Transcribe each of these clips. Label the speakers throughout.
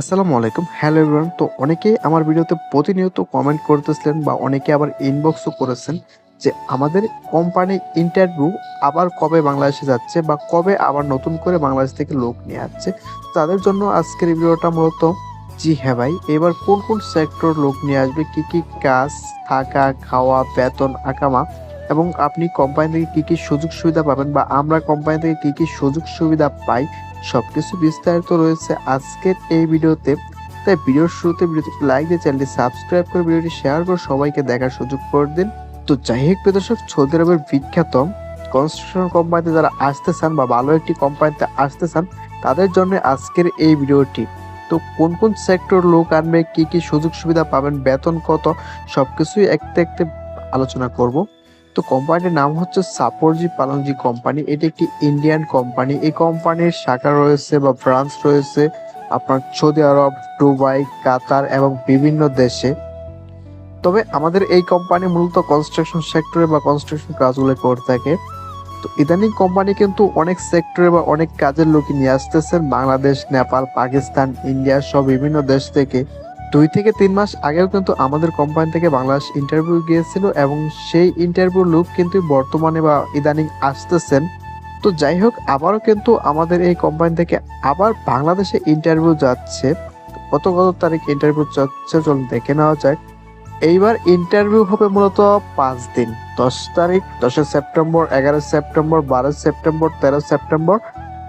Speaker 1: আসসালামু আলাইকুম। Hello everyone তো অনেকেই আমার ভিডিওতে প্রতিনিয়ত কমেন্ট করতেছিলেন বা অনেকে আবার ইনবক্সও করেছেন যে আমাদের কোম্পানি ইন্টারভিউ আবার কবে বাংলাদেশে যাচ্ছে বা কবে আবার নতুন করে বাংলাদেশ থেকে লোক নিয়ে আসছে। তাদের জন্য আজকের ভিডিওটা মূলত, জি হ্যাঁ ভাই, এবার কোন কোন সেক্টর লোক নিয়ে আসবে, কি কি কাজ, থাকা, খাওয়া, বেতন, আকামা এবং আপনি কোম্পানি থেকে কি কি সুযোগ সুবিধা পাবেন বা আমরা কোম্পানি থেকে কি কি সুযোগ সুবিধা পাই, সবকিছু বিস্তারিত রয়েছে আজকের এই ভিডিওতে। তাই ভিডিওর শুরুতে ভিডিওতে লাইক দিয়ে চ্যানেলটি সাবস্ক্রাইব করে ভিডিওটি শেয়ার করে সবাইকে দেখার সুযোগ করে দিন। তো যাই হোক প্রিয় দর্শক, সৌদি আরবের বিখ্যাত কনস্ট্রাকশন কোম্পানিতে যারা আসতে চান বা ভালো একটি কোম্পানিতে আসতে চান, তাদের জন্য আজকের এই ভিডিওটি। তো কোন কোন সেক্টর লোক আনবে, কি কি সুযোগ সুবিধা পাবেন, বেতন কত, সবকিছুই একটু একটু আলোচনা করব। তো কোম্পানির নাম হচ্ছে সাপরজি পালংজি কোম্পানি এটি একটি ইন্ডিয়ান কোম্পানি এই কোম্পানির শাখা রয়েছে বা ব্রাঞ্চ রয়েছে আপনার সৌদি আরব, দুবাই, কাতার এবং বিভিন্ন দেশে। তবে আমাদের এই কোম্পানি মূলত কনস্ট্রাকশন সেক্টরে বা কনস্ট্রাকশন কাজগুলো করে থাকে। তো ইদানিং কোম্পানি কিন্তু অনেক সেক্টরে বা অনেক কাজের লোক নিয়ে আসতেছেন বাংলাদেশ, নেপাল, পাকিস্তান ইন্ডিয়া সব বিভিন্ন দেশ থেকে দুই থেকে তিন মাস আগেও কিন্তু আমাদের কোম্পানি থেকে বাংলাদেশ ইন্টারভিউ গিয়েছিল এবং সেই ইন্টারভিউ লোক কিন্তু বর্তমানে বা ইদানিং আসতেছেন। তো যাই হোক, আবারও কিন্তু আমাদের এই কোম্পানি থেকে আবার বাংলাদেশে ইন্টারভিউ যাচ্ছে। কত কত তারিখ ইন্টারভিউ যাচ্ছে চলুন দেখে নেওয়া যায় এইবার ইন্টারভিউ হবে মূলত পাঁচ দিন, দশ তারিখ দশই সেপ্টেম্বর এগারো সেপ্টেম্বর বারো সেপ্টেম্বর তেরো সেপ্টেম্বর,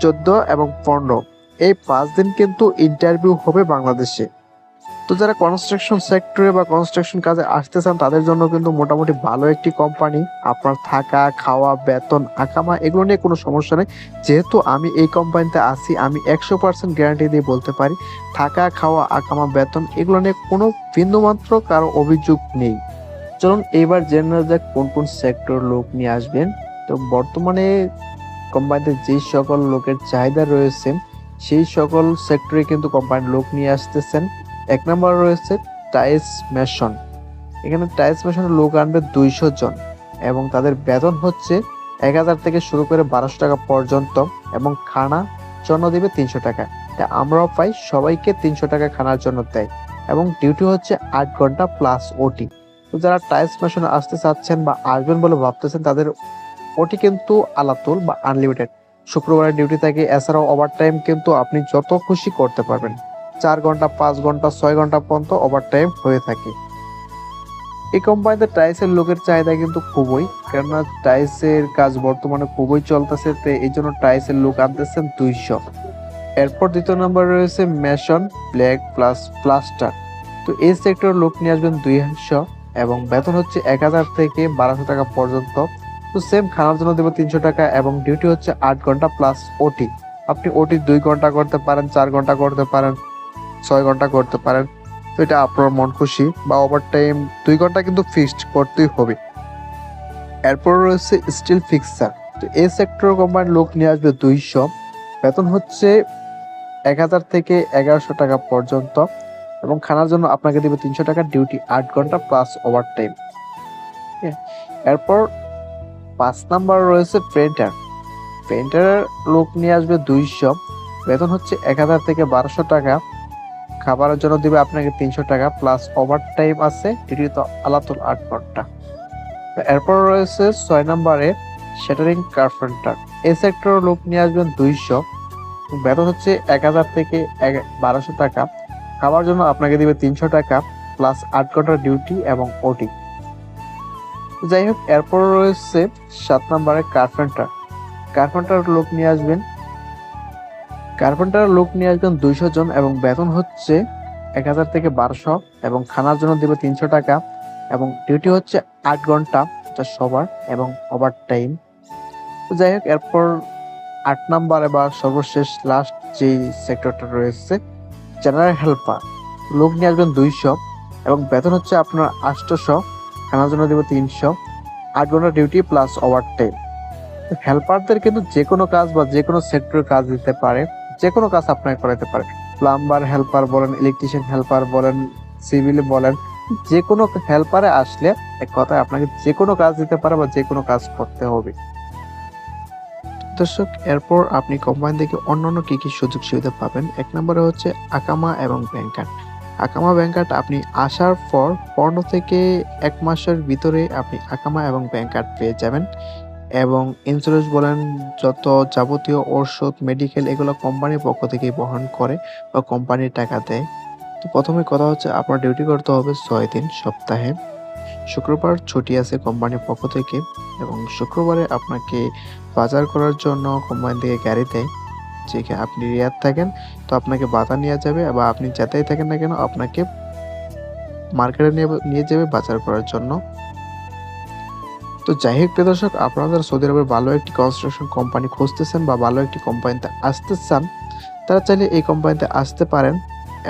Speaker 1: চোদ্দ এবং পনেরো। এই পাঁচ দিন কিন্তু ইন্টারভিউ হবে বাংলাদেশে। তো যারা কনস্ট্রাকশন সেক্টরে বা কনস্ট্রাকশন কাজে আসতে চান, তাদের জন্য কিন্তু মোটামুটি ভালো একটি কোম্পানি আপনার থাকা, খাওয়া, বেতন, আকামা, এগুলো নিয়ে কোনো সমস্যা নেই। যেহেতু আমি এই কোম্পানিতে আছি, আমি একশো পার্সেন্ট গ্যারান্টি দিয়ে বলতে পারি, থাকা, খাওয়া, আকামা, বেতন, এগুলো নিয়ে কোনো বিন্দুমাত্র কারও অভিযোগ নেই। চলুন এবার জেনে যাক কোন কোন সেক্টর লোক নিয়ে আসবেন। তো বর্তমানে কোম্পানিতে যেই সকল লোকের চাহিদা রয়েছে, সেই সকল সেক্টরে কিন্তু কোম্পানির লোক নিয়ে আসতেছেন। এক নম্বর রয়েছে টাইলস মেশন। এখানে টাইলস মেশনের লোক আনবে দুইশো জন এবং তাদের বেতন হচ্ছে এক হাজার থেকে শুরু করে বারোশো টাকা পর্যন্ত এবং খানা জন্য দিবে তিনশো টাকা। তা আমরাও পাই, সবাইকে তিনশো টাকা খানার জন্য দেয় এবং ডিউটি হচ্ছে আট ঘণ্টা প্লাস ওটি তো যারা টাইলস মেশনে আসতে চাচ্ছেন বা আসবেন বলে ভাবতেছেন, তাদের ওটি কিন্তু আলাতুল বা আনলিমিটেড শুক্রবারের ডিউটি থাকে, এছাড়াও ওভার টাইম কিন্তু আপনি যত খুশি করতে পারবেন। চার ঘণ্টা, পাঁচ ঘণ্টা, ছয় ঘণ্টা পর্যন্ত ওভার টাইম হয়ে থাকে। এই কোম্পানিতে টাইসের লোকের চাহিদা কিন্তু খুবই, কেননা টাইসের কাজ বর্তমানে খুবই চলতেছে, তো এই জন্য টাইসের লোক আনতেছেন দুইশো। এরপর দ্বিতীয় নম্বর রয়েছে মেশন ব্ল্যাক প্লাস প্লাস্টার তো এই সেক্টর লোক নিয়ে আসবেন দুইশো এবং বেতন হচ্ছে এক হাজার থেকে বারোশো টাকা পর্যন্ত। তো সেম খানার জন্য দেবো তিনশো টাকা এবং ডিউটি হচ্ছে আট ঘণ্টা প্লাস ওটি আপনি ওটি দুই ঘণ্টা করতে পারেন, চার ঘণ্টা করতে পারেন। ছয় ঘণ্টা করতে পারেন। তো এটা আপনার মন খুশি বা ওভার টাইম দুই ঘণ্টা কিন্তু ফিক্সড করতেই হবে। এরপর রয়েছে স্টিল ফিক্সার তো এই সেক্টর কোম্পানির লোক নিয়ে আসবে দুইশো। বেতন হচ্ছে এক হাজার থেকে এগারোশো টাকা পর্যন্ত এবং খানার জন্য আপনাকে দেবে তিনশো টাকা ডিউটি আট ঘণ্টা প্লাস ওভার টাইম এরপর পাঁচ নাম্বার রয়েছে পেন্টার পেন্টারের লোক নিয়ে আসবে দুইশো। বেতন হচ্ছে এক হাজার থেকে বারোশো টাকা। খাবারের জন্য দিবে আপনাকে তিনশো টাকা প্লাস ওভার টাইম আছে, এটি তো আলাতুল আট ঘণ্টা এরপর রয়েছে ছয় নম্বরে শেটারিং কার্পেন্টার এই সেক্টর লোক নিয়ে আসবেন দুইশো। বেতন হচ্ছে এক হাজার থেকে এক বারোশো টাকা। খাবার জন্য আপনাকে দিবে তিনশো টাকা প্লাস আট ঘণ্টার ডিউটি এবং ওটি যাই হোক, এরপর রয়েছে সাত নম্বরে কার্পেন্টার কার্পেন্টার লোক নিয়ে আসবেন কার্পেন্টার লোক নিয়ে আসবেন দুইশো জন এবং বেতন হচ্ছে এক হাজার থেকে বারোশো এবং খানার জন্য দেবে তিনশো টাকা এবং ডিউটি হচ্ছে আট ঘণ্টা, যা সবার এবং ওভার টাইম যাই হোক, এরপর আট নাম্বার এবার সর্বশেষ লাস্ট যে সেক্টরটা রয়েছে জেনারেল হেল্পার লোক নিয়ে আসবেন দুইশো এবং বেতন হচ্ছে আপনার আটশোশো, খানার জন্য দেবে তিনশো, আট ঘণ্টা ডিউটি প্লাস ওভার টাইম হেল্পারদের কিন্তু যে কোনো কাজ বা যে কোনো সেক্টরের কাজ দিতে পারে। যে কোনো কাজ আপনাকে করাতে পারে। প্লাম্বার হেল্পার বলেন, ইলেকট্রিশিয়ান হেল্পার বলেন, সিভিল বলেন যে কোনো হেল্পারে আসলে এক কথায় আপনাকে যে কোনো কাজ দিতে পারে বা যে কোনো কাজ করতে হবে। দর্শক, এরপর আপনি কোম্পানি থেকে অন্যান্য কি কি সুযোগ সুবিধা পাবেন। এক নম্বরে হচ্ছে আকামা এবং ব্যাংক কার্ড আকামা ব্যাংক কার্ড আপনি আসার পর পনেরো থেকে এক মাসের ভিতরে আপনি আকামা এবং ব্যাংক কার্ড পেয়ে যাবেন। এবং ইন্স্যুরেন্স বলেন যত যাবতীয় ওষুধ মেডিকেল এগুলো কোম্পানির পক্ষ থেকেই বহন করে বা কোম্পানির টাকা দেয়। তো প্রথমে কথা হচ্ছে আপনার ডিউটি করতে হবে ছয় দিন সপ্তাহে। শুক্রবার ছুটি আছে কোম্পানির পক্ষ থেকে এবং শুক্রবারে আপনাকে বাজার করার জন্য কোম্পানি থেকে গাড়ি দেয়। যেখানে আপনি রিয়াদ থাকেন, তো আপনাকে বাজার নিয়ে যাবে বা আপনি যেতেই থাকেন না কেন, আপনাকে মার্কেটে নিয়ে নিয়ে যাবে বাজার করার জন্য। তো যাই হোক দর্শক, আপনারা যারা সৌদি আরবের ভালো একটি কনস্ট্রাকশন কোম্পানি খুঁজতেছেন বা ভালো একটি কোম্পানিতে আসতে চান, তারা চাইলে এই কোম্পানিতে আসতে পারেন।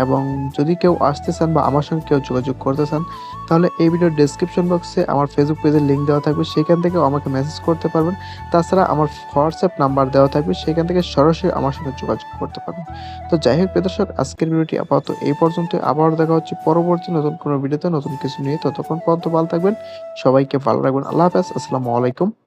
Speaker 1: এবং যদি কেউ আসতে চান বা আমার সঙ্গে কেউ যোগাযোগ করতে চান, তাহলে এই ভিডিওর ডেসক্রিপশন বক্সে আমার ফেসবুক পেজের লিঙ্ক দেওয়া থাকবে। সেখান থেকে আমাকে মেসেজ করতে পারবেন। তাছাড়া আমার হোয়াটসঅ্যাপ নাম্বার দেওয়া থাকবে। সেখান থেকে সরাসরি আমার সঙ্গে যোগাযোগ করতে পারবেন। তো যাই হোক, প্রিয় দর্শক, আজকের ভিডিওটি আপাতত এই পর্যন্ত আবার দেখা হচ্ছে পরবর্তী নতুন কোনো ভিডিওতে নতুন কিছু নিয়ে ততক্ষণ পর্যন্ত ভালো থাকবেন। সবাইকে ভালো রাখবেন। আল্লাহ হাফেজ। আসসালামু আলাইকুম।